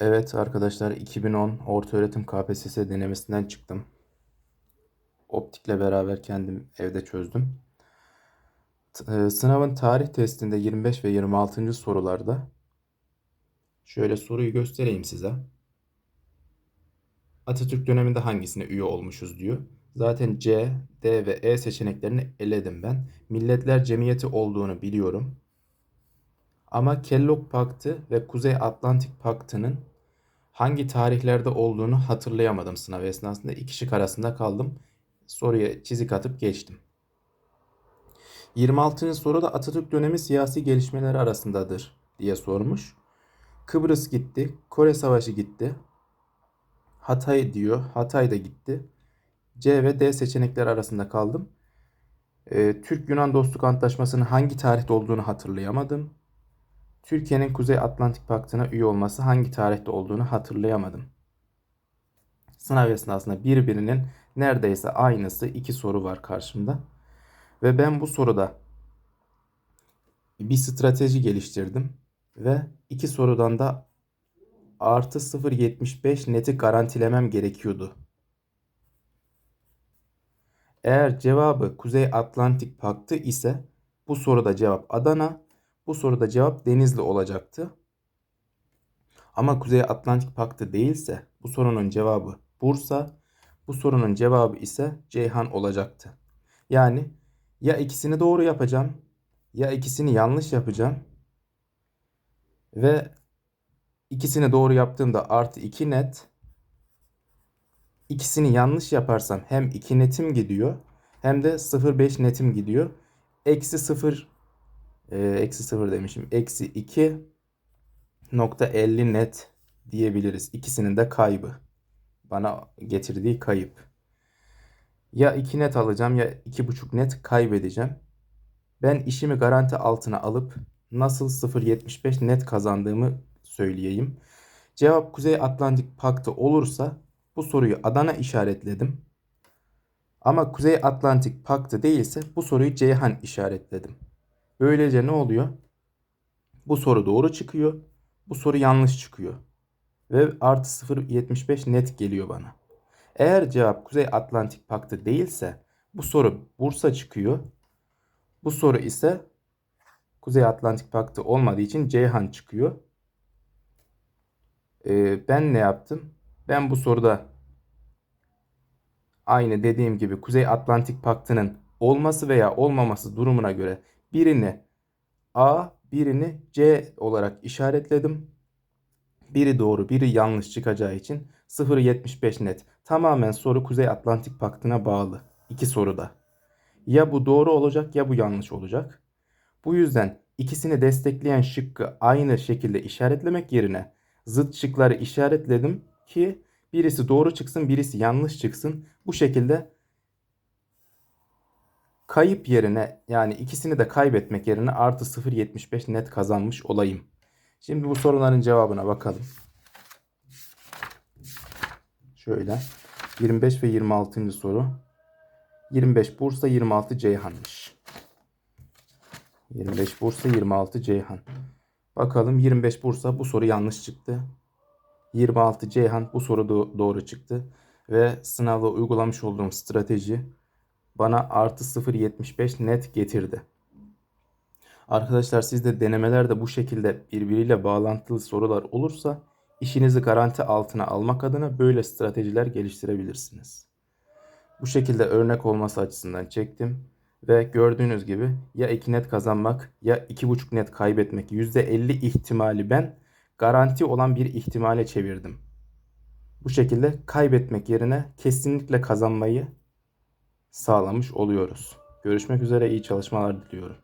Evet arkadaşlar 2010 Ortaöğretim KPSS denemesinden çıktım. Optikle beraber kendim evde çözdüm. E, Sınavın tarih testinde 25 ve 26. sorularda şöyle soruyu göstereyim size. Atatürk döneminde hangisine üye olmuşuz diyor. Zaten C, D ve E seçeneklerini eledim ben. Milletler Cemiyeti olduğunu biliyorum. Ama Kellogg Paktı ve Kuzey Atlantik Paktı'nın hangi tarihlerde olduğunu hatırlayamadım sınav esnasında. İki şık arasında kaldım. Soruya çizik atıp geçtim. 26. soruda Atatürk dönemi siyasi gelişmeleri arasındadır diye sormuş. Kıbrıs gitti, Kore Savaşı gitti. Hatay diyor, Hatay da gitti. C ve D seçenekleri arasında kaldım. Ee, Türk-Yunan Dostluk Antlaşması'nın hangi tarihte olduğunu hatırlayamadım. Türkiye'nin Kuzey Atlantik Paktı'na üye olması hangi tarihte olduğunu hatırlayamadım. Sınav esnasında birbirinin neredeyse aynısı iki soru var karşımda. Ve ben bu soruda bir strateji geliştirdim. Ve iki sorudan da artı 0.75 neti garantilemem gerekiyordu. Eğer cevabı Kuzey Atlantik Paktı ise bu soruda cevap Adana, bu soruda cevap Denizli olacaktı. Ama Kuzey Atlantik Paktı değilse bu sorunun cevabı Bursa, bu sorunun cevabı ise Ceyhan olacaktı. Yani ya ikisini doğru yapacağım ya ikisini yanlış yapacağım. Ve ikisini doğru yaptığımda artı 2 net. İkisini yanlış yaparsam hem 2 netim gidiyor hem de 0,5 netim gidiyor. Eksi 0 e, eksi 0 demişim. Eksi 2 nokta 50 net diyebiliriz. İkisinin de kaybı. Bana getirdiği kayıp. Ya 2 net alacağım ya 2,5 net kaybedeceğim. Ben işimi garanti altına alıp nasıl 0.75 net kazandığımı söyleyeyim. Cevap Kuzey Atlantik Paktı olursa bu soruyu Adana işaretledim. Ama Kuzey Atlantik Paktı değilse bu soruyu Ceyhan işaretledim. Böylece ne oluyor? Bu soru doğru çıkıyor. Bu soru yanlış çıkıyor. Ve artı 0.75 net geliyor bana. Eğer cevap Kuzey Atlantik Paktı değilse bu soru Bursa çıkıyor. Bu soru ise Kuzey Atlantik Paktı olmadığı için Ceyhan çıkıyor. Ee, ben ne yaptım? Ben bu soruda aynı dediğim gibi Kuzey Atlantik Paktı'nın olması veya olmaması durumuna göre birini A, birini C olarak işaretledim. Biri doğru, biri yanlış çıkacağı için 0.75 net. Tamamen soru Kuzey Atlantik Paktı'na bağlı. İki soruda. Ya bu doğru olacak ya bu yanlış olacak. Bu yüzden ikisini destekleyen şıkkı aynı şekilde işaretlemek yerine zıt şıkları işaretledim ki birisi doğru çıksın, birisi yanlış çıksın. Bu şekilde kayıp yerine yani ikisini de kaybetmek yerine artı 0.75 net kazanmış olayım. Şimdi bu soruların cevabına bakalım. Şöyle 25 ve 26. soru. 25 Bursa 26 Ceyhan'mış. 25 Bursa 26 Ceyhan. Bakalım 25 Bursa bu soru yanlış çıktı. 26 Ceyhan bu soru do- doğru çıktı. Ve sınavda uygulamış olduğum strateji bana artı 0.75 net getirdi. Arkadaşlar sizde denemelerde bu şekilde birbiriyle bağlantılı sorular olursa işinizi garanti altına almak adına böyle stratejiler geliştirebilirsiniz. Bu şekilde örnek olması açısından çektim. Ve gördüğünüz gibi ya 2 net kazanmak ya 2,5 net kaybetmek %50 ihtimali ben garanti olan bir ihtimale çevirdim. Bu şekilde kaybetmek yerine kesinlikle kazanmayı sağlamış oluyoruz. Görüşmek üzere iyi çalışmalar diliyorum.